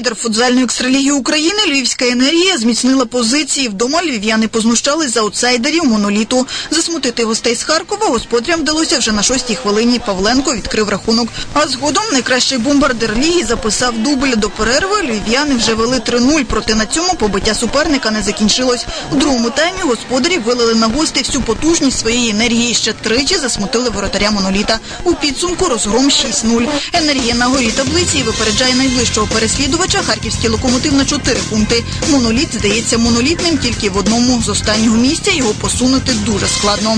Лідер футзальної екстраліги України Львівська енергія зміцнила позиції. Вдома львів'яни познущались за аутсайдерів моноліту. Засмутити гостей з Харкова господарям вдалося вже на шостій хвилині. Павленко відкрив рахунок. А згодом найкращий бомбардир ліги записав дубль до перерви. Львів'яни вже вели 3-0, проте на цьому побиття суперника не закінчилось. У другому таймі господарі вилили на гостей всю потужність своєї енергії. Ще тричі засмутили воротаря моноліта. У підсумку розгром 6-0. Енергія на горі таблиці випереджає найближчого переслідувача Харківський локомотив на чотири пункти. Моноліт здається монолітним тільки в одному з останнього місця його посунути дуже складно.